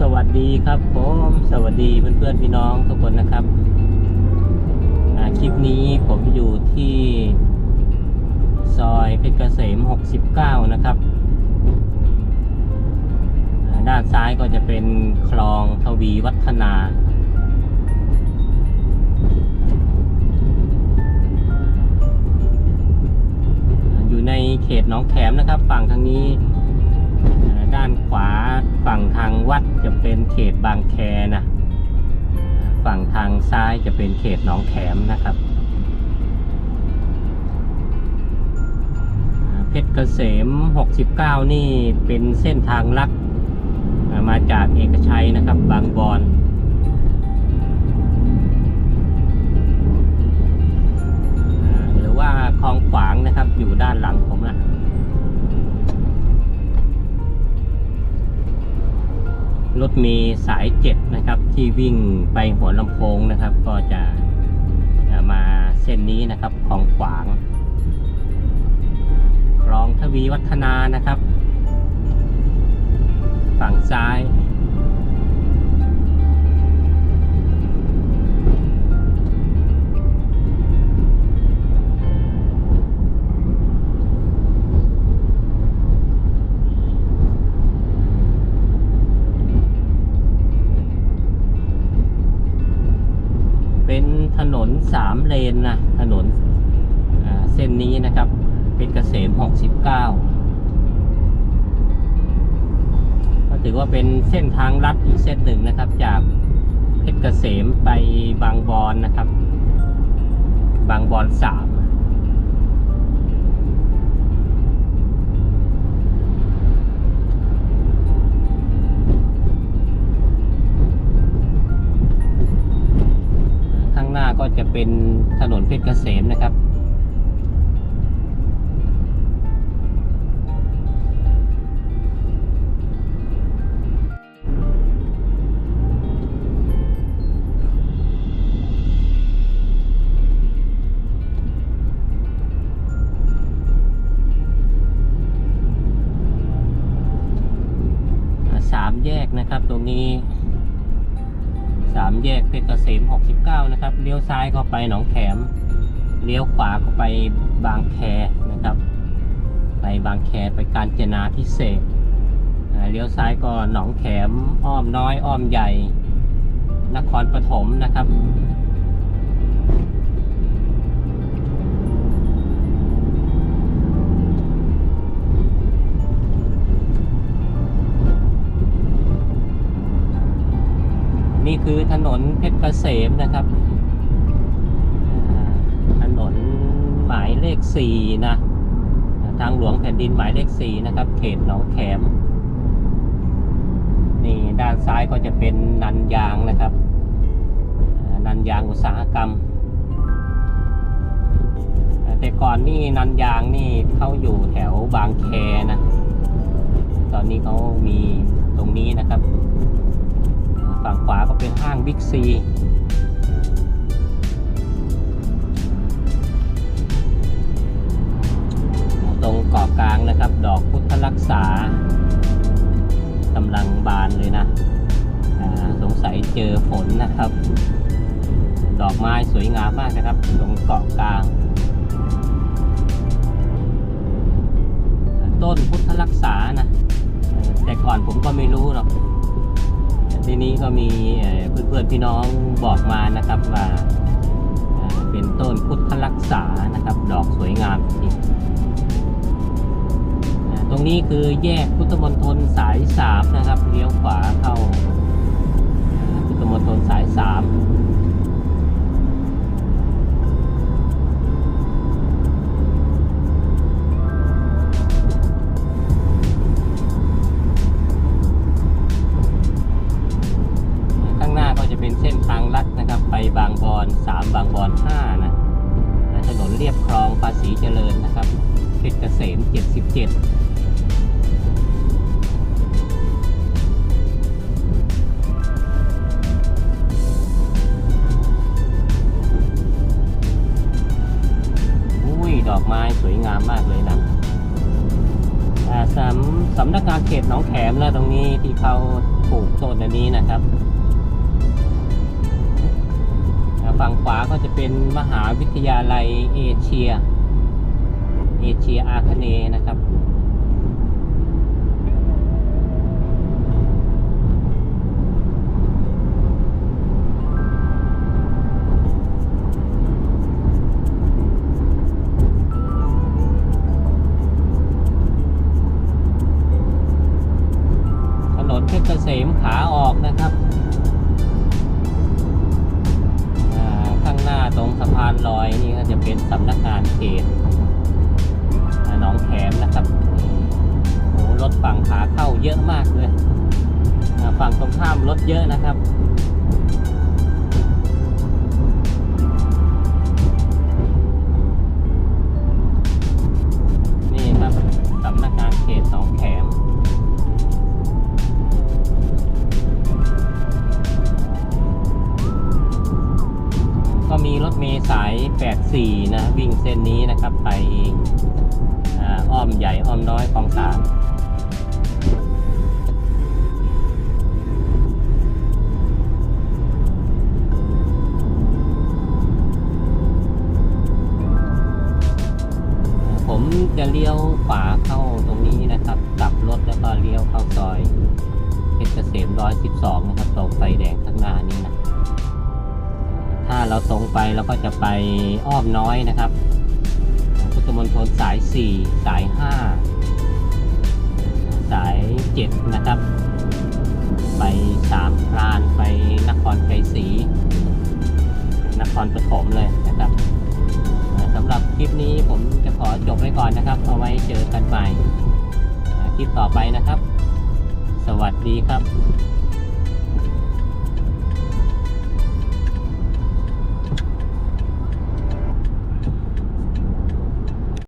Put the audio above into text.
สวัสดีครับผมสวัสดีเพื่อนๆพี่น้องทุกคนนะครับคลิปนี้ผมอยู่ที่ ซอยเพชรเกษม 69 นะครับ ด้านซ้ายก็จะเป็นคลองทวีวัฒนา อยู่ในเขตหนองแขมนะครับ ฝั่งทางนี้ ด้านขวาฝั่งทางวัดจะเป็นเขตบางแคนะ ฝั่งทางซ้ายจะเป็นเขตหนองแขมนะครับ เพชรเกษม 69 นี่เป็นเส้นทางลัดอ่ามาจากเอกชัยนะครับ บางบอนหรือว่าคลองขวางนะครับ มีสายเจ็ดนะครับที่วิ่งไปหัวลำโพงนะครับ ก็จะมาเส้นนี้นะครับของขวางคลองทวีวัฒนานะครับ ฝั่งซ้าย สามเลนนะถนนเส้นนี้นะครับ เป็นเกษม 69 ก็ถือว่าเป็นเส้นทางลัดอีกเส้นหนึ่งนะครับ จากเพชรเกษมไปบางบอนนะครับ บางบอนสาม หน้าก็จะเป็นถนนเพชรเกษมนะครับ 3 แยกเพชรเกษม 69 นะครับ เลี้ยวซ้ายเข้าไปหนองแขม เลี้ยวขวาเข้าไปบางแคนะครับ ไปบางแคไปกาญจนาพิเศษ เลี้ยวซ้ายก็หนองแขม อ้อมน้อย อ้อมใหญ่ นครปฐมนะครับ คือถนนเพชรเกษมนะครับ ถนนหมายเลขสี่นะทางหลวงแผ่นดินหมายเลขสี่นะครับ เขตหนองแขมนี่ด้านซ้ายก็จะเป็นนันยางนะครับ นันยางอุตสาหกรรม แต่ก่อนนี่นันยางนี่เขาอยู่แถวบางแคนะ ตอนนี้เขามีตรงนี้นะครับ ฝั่งขวาก็เป็นห้างบิ๊กซีตรงเกาะกลางนะครับ ดอกพุทธรักษากำลังบานเลยนะสงสัยเจอฝนนะครับ ดอกไม้สวยงามมากนะครับ ตรงเกาะกลาง ต้นพุทธรักษานะ แต่ก่อนผมก็ไม่รู้หรอก ทีนี้ก็มีเพื่อนๆพี่น้องบอกมานะครับว่าเป็นต้นพุทธรักษานะครับ ดอกสวยงามจริงตรงนี้คือแยกพุทธมณฑลสายสามนะครับเลี้ยวขวาเข้าอ่าพุทธมณฑลสายสาม เรียบคลองภาษีเจริญนะครับเพชรเกษมเจ็ดสิบเจ็ดอุ้ยดอกไม้สวยงามมากเลยนะอ่าสำสำนักงานเขตหนองแขมนะตรงนี้ที่เขาปลูกต้นอันนี้นะครับ ขวาก็จะเป็นมหาวิทยาลัยเอเชีย เอเชียอาคเนนะครับ เขตอ่าหนองแขมนะครับโอ้รถฝั่งขาเข้าเยอะมากเลยฝั่งตรงข้ามรถเยอะนะครับ มีรถเมล์สาย 84 นะ วิ่งเส้นนี้นะครับ ไปอ้อมใหญ่อ้อมน้อยของสามผมจะเลี้ยวขวาเข้าตรงนี้นะครับกลับรถแล้วก็เลี้ยวเข้าซอยเพชรเกษม112 นะครับตรงไฟแดงข้างหน้านี้นะ ถ้าเราตรงไปเราก็จะไปอ้อมน้อยนะครับ พุทธมณฑลสาย 4 สาย 5 สาย 7 นะครับ ไปสามพรานไปนครไกรศรีนครปฐมเลยนะครับสำหรับคลิปนี้ผมจะขอจบไว้ก่อนนะครับ เอาไว้เจอกันใหม่คลิปต่อไปนะครับ สวัสดีครับ